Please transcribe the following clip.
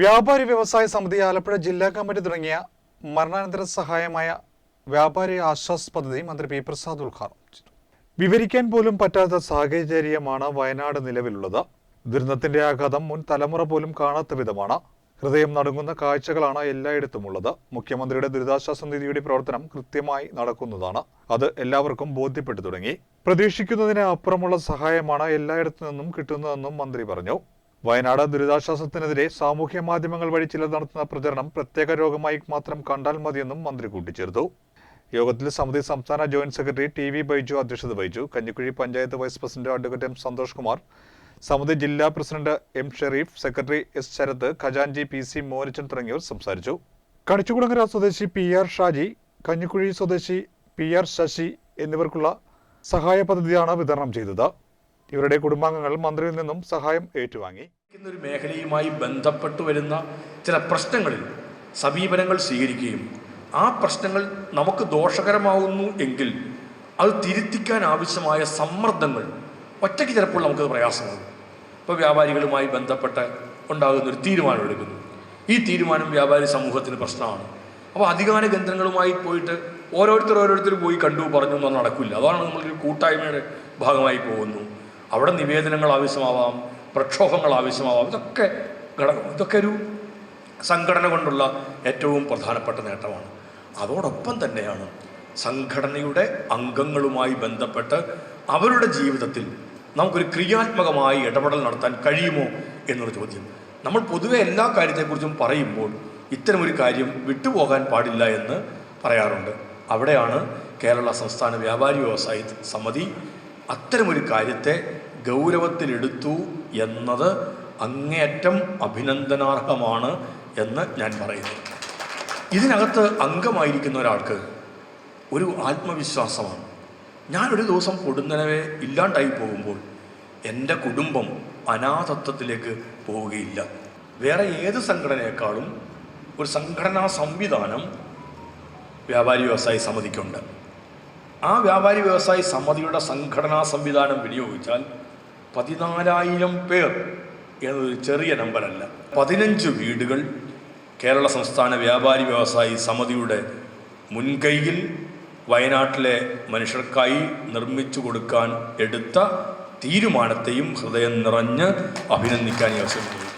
വ്യാപാരി വ്യവസായ സമിതി ആലപ്പുഴ ജില്ലാ കമ്മിറ്റി തുടങ്ങിയ മരണാനന്തര സഹായമായ വ്യാപാരി ആശ്വാസ് പദ്ധതി മന്ത്രി പി പ്രസാദ് ഉദ്ഘാടനം ചെയ്തു. വിവരിക്കാൻ പോലും പറ്റാത്ത സാഹചര്യമാണ് വയനാട് നിലവിലുള്ളത്. ദുരന്തത്തിന്റെ ആഘാതം മുൻ തലമുറ പോലും കാണാത്ത വിധമാണ്. ഹൃദയം നടുങ്ങുന്ന കാഴ്ചകളാണ് എല്ലായിടത്തുമുള്ളത്. മുഖ്യമന്ത്രിയുടെ ദുരിതാശ്വാസ നിധിയുടെ പ്രവർത്തനം കൃത്യമായി നടക്കുന്നതാണ്. അത് എല്ലാവർക്കും ബോധ്യപ്പെട്ടു തുടങ്ങി. പ്രതീക്ഷിക്കുന്നതിന് അപ്പുറമുള്ള സഹായമാണ് എല്ലായിടത്തു നിന്നും കിട്ടുന്നതെന്നും മന്ത്രി പറഞ്ഞു. വയനാട് ദുരിതാശ്വാസത്തിനെതിരെ സാമൂഹ്യ മാധ്യമങ്ങൾ വഴി ചിലർ നടത്തുന്ന പ്രചരണം പ്രത്യേക രോഗമായി മാത്രം കണ്ടാൽ മതിയെന്നും മന്ത്രി കൂട്ടിച്ചേർത്തു. യോഗത്തിൽ സമിതി സംസ്ഥാന joint secretary T V Baiju അധ്യക്ഷത വഹിച്ചു. Kanjikuzhi panchayat vice president advocate M Santhosh Kumar സമിതി ജില്ലാ president M Sherif secretary S Sarath ഖജാൻജി P C Monichan തുടങ്ങിയവർ സംസാരിച്ചു. കണിച്ചുകുളങ്ങര സ്വദേശി പി ആർ ഷാജി കഞ്ഞിക്കുഴി സ്വദേശി പി ആർ ശശി എന്നിവർക്കുള്ള സഹായ പദ്ധതിയാണ് വിതരണം ചെയ്തത്. ഇവരുടെ കുടുംബാംഗങ്ങൾ മന്ത്രിയിൽ നിന്നും സഹായം ഏറ്റുവാങ്ങി. ഒരു മേഖലയുമായി ബന്ധപ്പെട്ടു വരുന്ന ചില പ്രശ്നങ്ങളിൽ സമീപനങ്ങൾ സ്വീകരിക്കുകയും ആ പ്രശ്നങ്ങൾ നമുക്ക് ദോഷകരമാവുന്നു എങ്കിൽ അത് തിരുത്തിക്കാൻ ആവശ്യമായ സമ്മർദ്ദങ്ങൾ ഒറ്റയ്ക്ക് ചിലപ്പോൾ നമുക്ക് പ്രയാസമാകും. ഇപ്പോൾ വ്യാപാരികളുമായി ബന്ധപ്പെട്ട് ഉണ്ടാകുന്ന ഒരു തീരുമാനം എടുക്കുന്നു. ഈ തീരുമാനം വ്യാപാരി സമൂഹത്തിന് പ്രശ്നമാണ്. അപ്പോൾ അധികാര കേന്ദ്രങ്ങളുമായി പോയിട്ട് ഓരോരുത്തർ ഓരോരുത്തർ പോയി കണ്ടു പറഞ്ഞു എന്നൊന്നും നടക്കില്ല. അതാണ് നമ്മളൊരു കൂട്ടായ്മയുടെ ഭാഗമായി പോകുന്നു. അവിടെ നിവേദനങ്ങൾ ആവശ്യമാവാം പ്രക്ഷോഭങ്ങൾ ആവശ്യമാവാം. ഇതൊക്കെ ഘടകം ഇതൊക്കെ ഒരു സംഘടന കൊണ്ടുള്ള ഏറ്റവും പ്രധാനപ്പെട്ട നേട്ടമാണ്. അതോടൊപ്പം തന്നെയാണ് സംഘടനയുടെ അംഗങ്ങളുമായി ബന്ധപ്പെട്ട് അവരുടെ ജീവിതത്തിൽ നമുക്കൊരു ക്രിയാത്മകമായി ഇടപെടൽ നടത്താൻ കഴിയുമോ എന്നൊരു ചോദ്യം. നമ്മൾ പൊതുവെ എല്ലാ കാര്യത്തെക്കുറിച്ചും പറയുമ്പോൾ ഇത്തരമൊരു കാര്യം വിട്ടുപോകാൻ പാടില്ല എന്ന് പറയാറുണ്ട്. അവിടെയാണ് കേരള സംസ്ഥാന വ്യാപാരി വ്യവസായ സമിതി അത്തരമൊരു കാര്യത്തെ ഗൗരവത്തിലെടുത്തു എന്നത് അങ്ങേയറ്റം അഭിനന്ദനാർഹമാണ് എന്ന് ഞാൻ പറയുന്നു. ഇതിനകത്ത് അംഗമായിരിക്കുന്ന ഒരാൾക്ക് ഒരു ആത്മവിശ്വാസമാണ്. ഞാനൊരു ദിവസം പൊടുന്നനവെ ഇല്ലാണ്ടായി പോകുമ്പോൾ എന്റെ കുടുംബം അനാഥത്വത്തിലേക്ക് പോവുകയില്ല. വേറെ ഏത് സംഘടനയേക്കാളും ഒരു സംഘടനാ സംവിധാനം വ്യാപാരി വ്യവസായ സമിതിക്കുണ്ട്. ആ വ്യാപാരി വ്യവസായി സമിതിയുടെ സംഘടനാ സംവിധാനം വിനിയോഗിച്ചാൽ പതിനാലായിരം പേർ എന്നത് ചെറിയ നമ്പറല്ല പതിനഞ്ച് വീടുകൾ കേരള സംസ്ഥാന വ്യാപാരി വ്യവസായി സമിതിയുടെ മുൻകൈയിൽ വയനാട്ടിലെ മനുഷ്യർക്കായി നിർമ്മിച്ചു കൊടുക്കാൻ എടുത്ത തീരുമാനത്തെയും ഹൃദയം നിറഞ്ഞ് അഭിനന്ദിക്കാൻ ഈ അവസരം